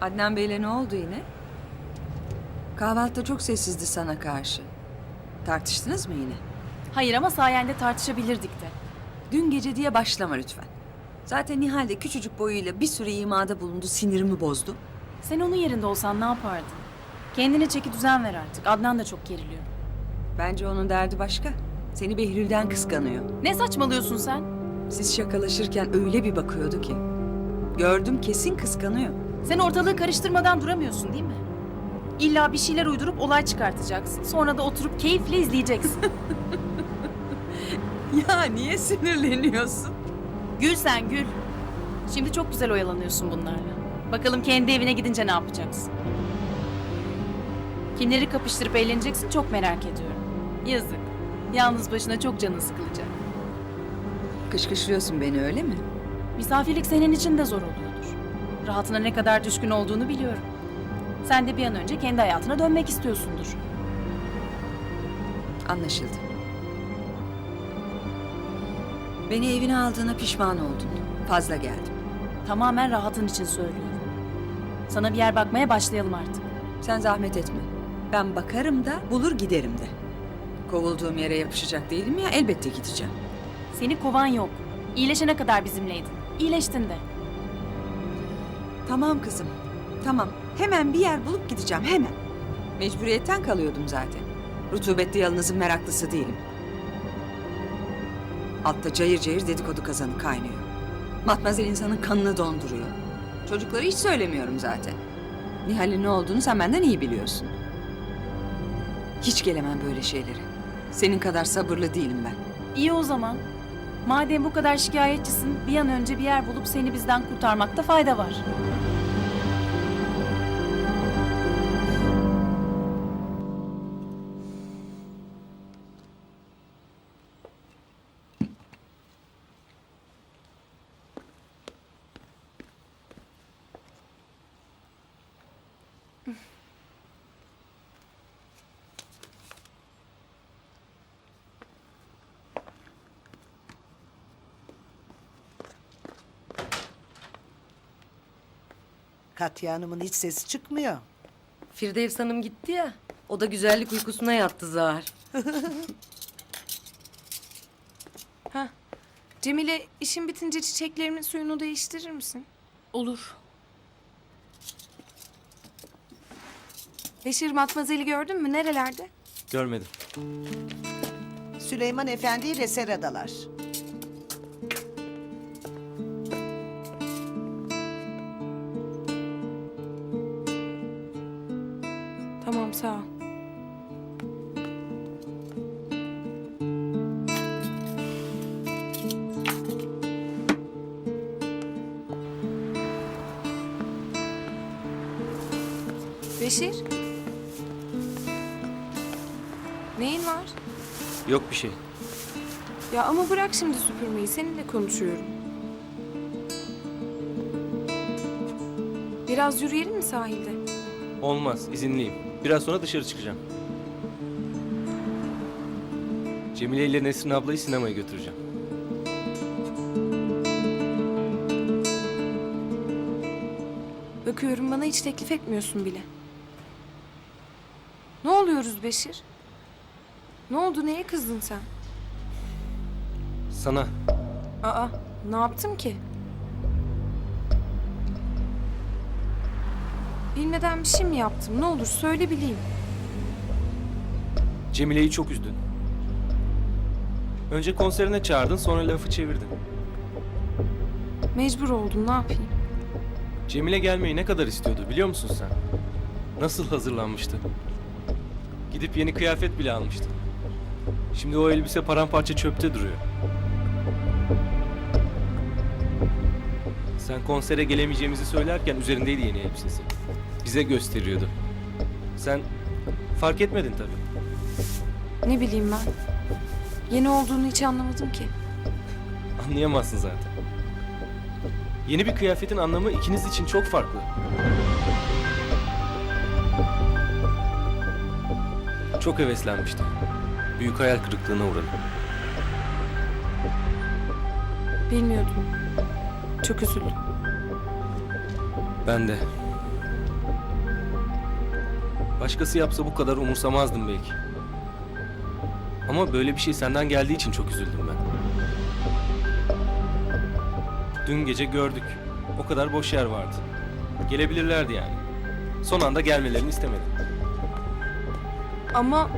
Adnan Bey'le ne oldu yine? Kahvaltıda çok sessizdi sana karşı. Tartıştınız mı yine? Hayır ama sayende tartışabilirdik de. Dün gece diye başlama lütfen. Zaten Nihal de küçücük boyuyla bir sürü imada bulundu, sinirimi bozdu. Sen onun yerinde olsan ne yapardın? Kendine çeki düzen ver artık. Adnan da çok geriliyor. Bence onun derdi başka. Seni Behlül'den kıskanıyor. Ne saçmalıyorsun sen? Siz şakalaşırken öyle bir bakıyordu ki. Gördüm kesin kıskanıyor. Sen ortalığı karıştırmadan duramıyorsun değil mi? İlla bir şeyler uydurup olay çıkartacaksın. Sonra da oturup keyifle izleyeceksin. Ya niye sinirleniyorsun? gül sen gül. Şimdi çok güzel oyalanıyorsun bunlarla. Bakalım kendi evine gidince ne yapacaksın? Kimleri kapıştırıp eğleneceksin çok merak ediyorum. Yazık. Yalnız başına çok canın sıkılacak. Kışkışlıyorsun beni öyle mi? Misafirlik senin için de zor oluyordur. Rahatına ne kadar düşkün olduğunu biliyorum. Sen de bir an önce kendi hayatına dönmek istiyorsundur. Anlaşıldı. Beni evine aldığına pişman oldun. Fazla geldim. Tamamen rahatın için söylüyorum. Sana bir yer bakmaya başlayalım artık. Sen zahmet etme. Ben bakarım da bulur giderim de. Kovulduğum yere yapışacak değilim ya elbette gideceğim. Seni kovan yok. İyileşene kadar bizimleydin. İyileştin de. Tamam kızım. Tamam. Hemen bir yer bulup gideceğim hemen. Mecburiyetten kalıyordum zaten. Rutubetli yalınızın meraklısı değilim. Altta cayır cayır dedikodu kazanı kaynıyor. Matmazel insanın kanını donduruyor. Çocukları hiç söylemiyorum zaten. Nihal'in ne olduğunu sen benden iyi biliyorsun. Hiç gelemem böyle şeylere. Senin kadar sabırlı değilim ben. İyi o zaman. Madem bu kadar şikayetçisin, bir an önce bir yer bulup seni bizden kurtarmakta fayda var. Katya Hanım'ın hiç sesi çıkmıyor. Firdevs Hanım gitti ya. O da güzellik uykusuna yattı zar. Cemile işin bitince çiçeklerimin suyunu değiştirir misin? Olur. Beşir Matmazel'i gördün mü? Nerelerde? Görmedim. Süleyman Efendi ile Seradalar. Sağ ol. Beşir. Neyin var? Yok bir şey. Ya ama bırak şimdi süpürmeyi. Seninle konuşuyorum. Biraz yürüyelim mi sahilde? Olmaz. izinliyim. Biraz sonra dışarı çıkacağım. Cemile ile Nesrin ablayı sinemaya götüreceğim. Bakıyorum bana hiç teklif etmiyorsun bile. Ne oluyoruz Beşir? Ne oldu neye kızdın sen? Sana Aa ne yaptım ki? Bilmeden bir şey mi yaptım? Ne olur söyle bileyim. Cemile'yi çok üzdün. Önce konserine çağırdın sonra lafı çevirdin. Mecbur oldum ne yapayım? Cemile gelmeyi ne kadar istiyordu biliyor musun sen? Nasıl hazırlanmıştı? Gidip yeni kıyafet bile almıştı. Şimdi o elbise paramparça çöpte duruyor. Sen konsere gelemeyeceğimizi söylerken üzerindeydi yeni elbisesi. Bize gösteriyordu. Sen fark etmedin tabii. Ne bileyim ben. Yeni olduğunu hiç anlamadım ki. Anlayamazsın zaten. Yeni bir kıyafetin anlamı ikiniz için çok farklı. Çok heveslenmişti. Büyük hayal kırıklığına uğradı. Bilmiyordum. Çok üzüldüm. Ben de. Başkası yapsa bu kadar umursamazdım belki. Ama böyle bir şey senden geldiği için çok üzüldüm ben. Dün gece gördük. O kadar boş yer vardı. Gelebilirlerdi yani. Son anda gelmelerini istemedim. Ama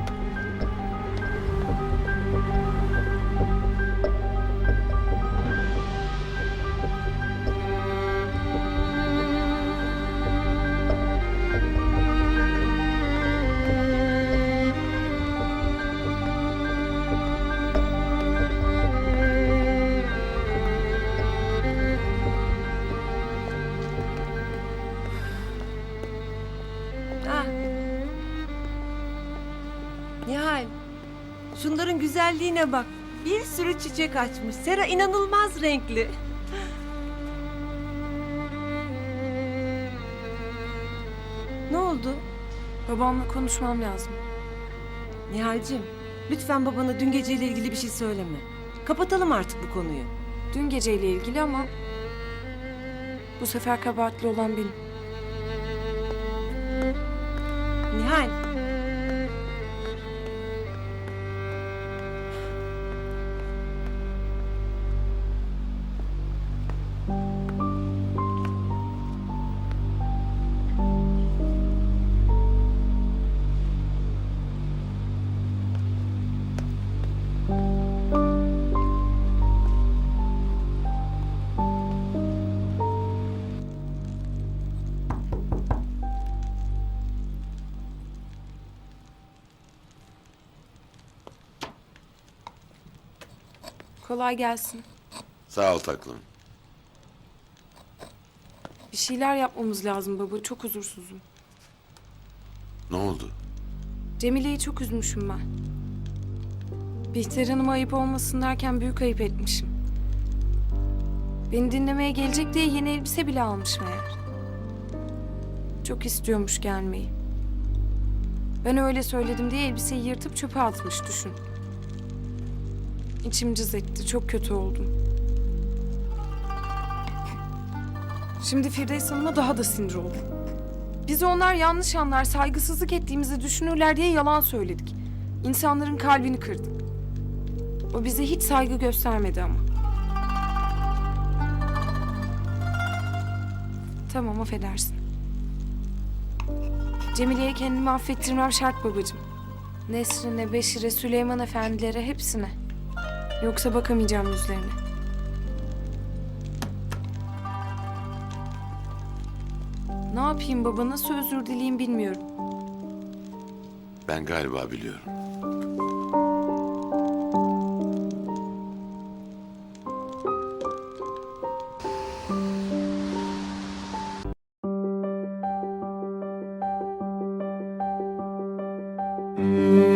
Güzelliğine bak. Bir sürü çiçek açmış. Sera inanılmaz renkli. Ne oldu? babamla konuşmam lazım. Nihal'cim lütfen babana dün geceyle ilgili bir şey söyleme. Kapatalım artık bu konuyu. Dün geceyle ilgili ama bu sefer kabahatli olan benim. Nihal. Kolay gelsin. Sağ ol taklım. Bir şeyler yapmamız lazım baba. Çok huzursuzum. Ne oldu? Cemile'yi çok üzmüşüm ben. Bihter Hanım'a ayıp olmasın derken büyük ayıp etmişim. Beni dinlemeye gelecek diye yeni elbise bile almış meğer. Çok istiyormuş gelmeyi. Ben öyle söyledim diye elbiseyi yırtıp çöpe atmış düşün. İçim cız etti. Çok kötü oldum. Şimdi Firdevs Hanım'a daha da sinir oldum. Bizi onlar yanlış anlar, saygısızlık ettiğimizi düşünürler diye yalan söyledik. İnsanların kalbini kırdık. O bize hiç saygı göstermedi ama. Tamam affedersin. Cemile'ye kendimi affettirmem şart babacığım. Nesrin'e, Beşir'e, Süleyman efendilere hepsine. Yoksa bakamayacağım yüzlerine. Ne yapayım baba, nasıl özür dileyim bilmiyorum. Ben galiba biliyorum. Müzik